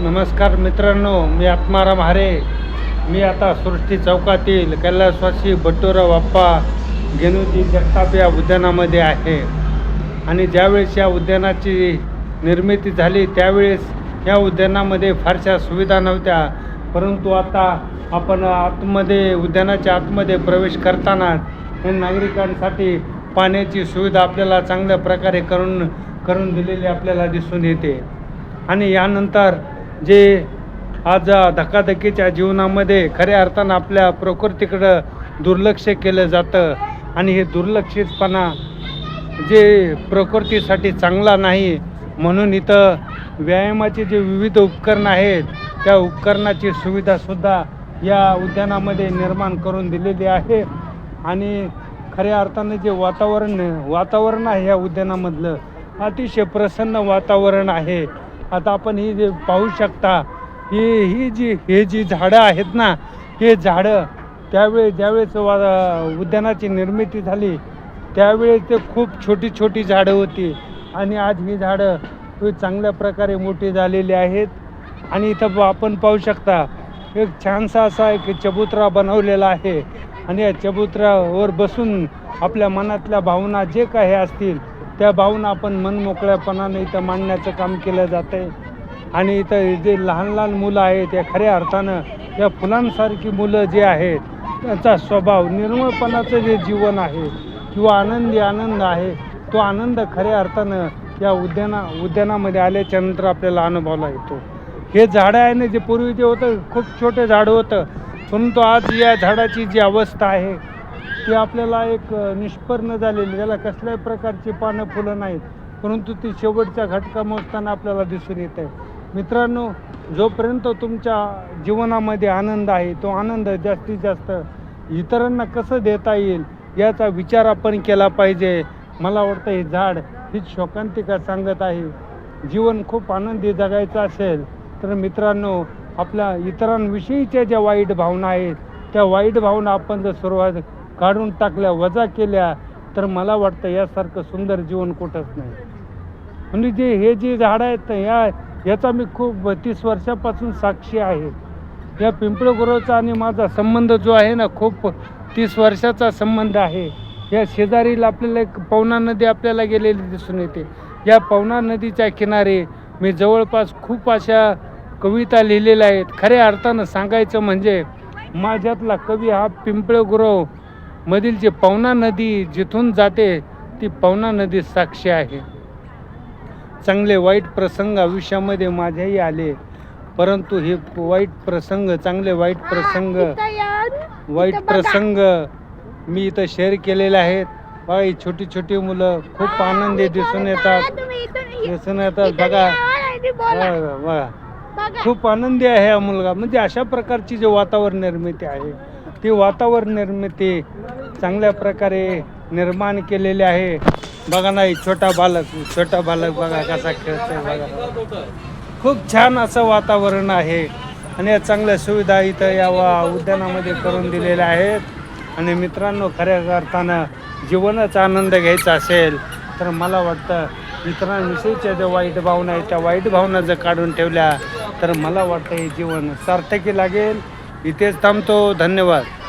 नमस्कार मित्रांनो मी आत्माराम हारे. मी आता सृष्टी चौकातील कैलासवासी बटोरा बाप्पा गेनुजी जगताप या उद्यानामध्ये आहे. आणि ज्यावेळेस या उद्यानाची निर्मिती झाली त्यावेळेस या उद्यानामध्ये फारशा सुविधा नव्हत्या. परंतु आता आपण आतमध्ये उद्यानाच्या आतमध्ये प्रवेश करताना हे नागरिकांसाठी पाण्याची सुविधा आपल्याला चांगल्या प्रकारे करून करून दिलेली आपल्याला दिसून येते. आणि यानंतर जे आज धकाधकीच्या जीवनामध्ये खऱ्या अर्थानं आपल्या प्रकृतीकडं दुर्लक्ष केलं जातं आणि हे दुर्लक्षितपणा जे प्रकृतीसाठी चांगला नाही म्हणून इथं व्यायामाचे जे विविध उपकरण आहेत त्या उपकरणाची सुविधासुद्धा या उद्यानामध्ये निर्माण करून दिलेली आहे. आणि खऱ्या अर्थानं जे वातावरण वातावरण आहे या उद्यानामधलं अतिशय प्रसन्न वातावरण आहे. आता आपण ही जे पाहू शकता ही ही जी हे जी झाडं आहेत ना हे झाडं त्यावेळेस ज्यावेळेस वा उद्यानाची निर्मिती झाली त्यावेळेस ते खूप छोटी छोटी झाडं होती. आणि आज ही झाडं चांगल्या प्रकारे मोठी झालेली आहेत. आणि इथं आपण पाहू शकता एक छानसा असा एक चबुतरा बनवलेला आहे. आणि या चबुतरावर बसून आपल्या मनातल्या भावना जे काही असतील त्या भावना आपण मनमोकळ्यापणाने इथं मांडण्याचं काम केलं जातं आहे आणि इथं जे लहान लहान मुलं आहेत या खऱ्या अर्थानं या फुलांसारखी मुलं जे आहेत त्यांचा स्वभाव निर्मळपणाचं जे जीवन आहे किंवा आनंदी आनंद आहे तो आनंद खऱ्या अर्थानं या उद्याना उद्यानामध्ये आल्याच्यानंतर आपल्याला अनुभवला येतो. हे झाडं आहे ना जे पूर्वी जे होतं खूप छोटे झाडं होतं. परंतु आज या झाडाची जी अवस्था आहे ती आपल्याला एक निष्पन्न झालेली त्याला कसल्याही प्रकारची पानं फुलं नाहीत. परंतु ती शेवटच्या घटका मोजताना आपल्याला दिसून येत. आहे मित्रांनो जोपर्यंत तुमच्या जीवनामध्ये आनंद आहे तो आनंद जास्तीत जास्त इतरांना कसं देता येईल याचा विचार आपण केला पाहिजे. मला वाटतं हे झाड हीच शोकांतिका सांगत आहे. जीवन खूप आनंदी जगायचं असेल तर मित्रांनो आपल्या इतरांविषयीच्या ज्या वाईट भावना आहेत त्या वाईट भावना आपण जर सुरुवात काढून टाकल्या वजा केल्या तर मला वाटतं यासारखं सुंदर जीवन कुठंच नाही. म्हणजे जे हे जे झाडं आहेत या याचा मी खूप तीस वर्षापासून साक्षी आहे. या पिंपळगुरवचा आणि माझा संबंध जो आहे ना खूप तीस वर्षाचा संबंध आहे. या शेजारील आपल्याला एक पवना नदी आपल्याला गेलेली दिसून येते. या पवना नदीच्या किनारे मी जवळपास खूप अशा कविता लिहिलेल्या आहेत. खऱ्या अर्थानं सांगायचं म्हणजे माझ्यातला कवी हा पिंपळगुरव मधील जे पवना नदी जिथून जाते ती पवना नदी साक्षी आहे. चांगले वाईट प्रसंग आयुष्यामध्ये माझ्याही आले परंतु हे वाईट प्रसंग चांगले वाईट प्रसंग वाईट प्रसंग मी इथं शेअर केलेले आहेत. बघा ही छोटी छोटी मुलं खूप आनंदी दिसून येतात. दिसून येतात बघा. बघा. खूप आनंदी आहे हा मुलगा. म्हणजे अशा प्रकारची जे वातावरण निर्मिती आहे ती वातावरण निर्मिती चांगल्या प्रकारे निर्माण केलेली आहे. बघा नाही छोटा बालक छोटा बालक बघा कसा खेळतोय बघा. खूप छान असं वातावरण आहे आणि या चांगल्या सुविधा इथं या वा- उद्यानामध्ये करून दिलेल्या आहेत. आणि मित्रांनो खऱ्या अर्थानं जीवनच आनंद घ्यायचा असेल तर मला वाटतं मित्रांविषयीच्या ज्या वाईट भावना आहेत त्या वाईट भावना जर काढून ठेवल्या तर मला वाटतं हे जीवन सार्थकी लागेल. इथेच थांबतो. धन्यवाद.